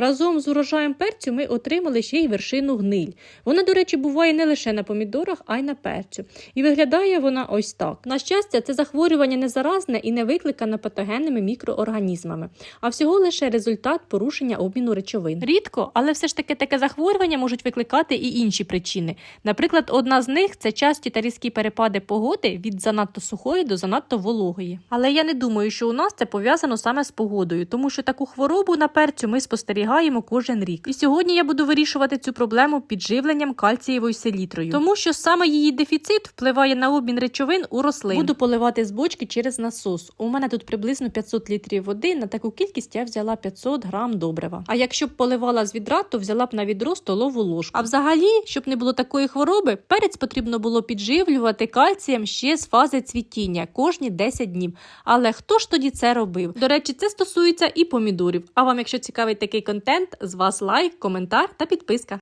Разом з урожаєм перцю ми отримали ще й вершину гниль. Вона, до речі, буває не лише на помідорах, а й на перцю. І виглядає вона ось так. На щастя, це захворювання не заразне і не викликане патогенними мікроорганізмами, а всього лише результат порушення обміну речовин. Рідко, але все ж таки таке захворювання можуть викликати і інші причини. Наприклад, одна з них це часті та різкі перепади погоди від занадто сухої до занадто вологої. Але я не думаю, що у нас це пов'язано саме з погодою, тому що таку хворобу на перцю ми спостерігаємо кожен рік. І сьогодні я буду вирішувати цю проблему підживленням кальцієвою селітрою, тому що саме її дефіцит впливає на обмін речовин у рослин. Буду поливати з бочки через насос. У мене тут приблизно 500 літрів води. На таку кількість я взяла 500 грам добрива. А якщо б поливала з відра, то взяла б на відро столову ложку. А взагалі, щоб не було такої хвороби, перець потрібно було підживлювати кальцієм ще з фази цвітіння кожні 10 днів. Але хто ж тоді це робив? До речі, це стосується і помідорів. А вам, якщо цікавий такий контент, з вас лайк, коментар та підписка.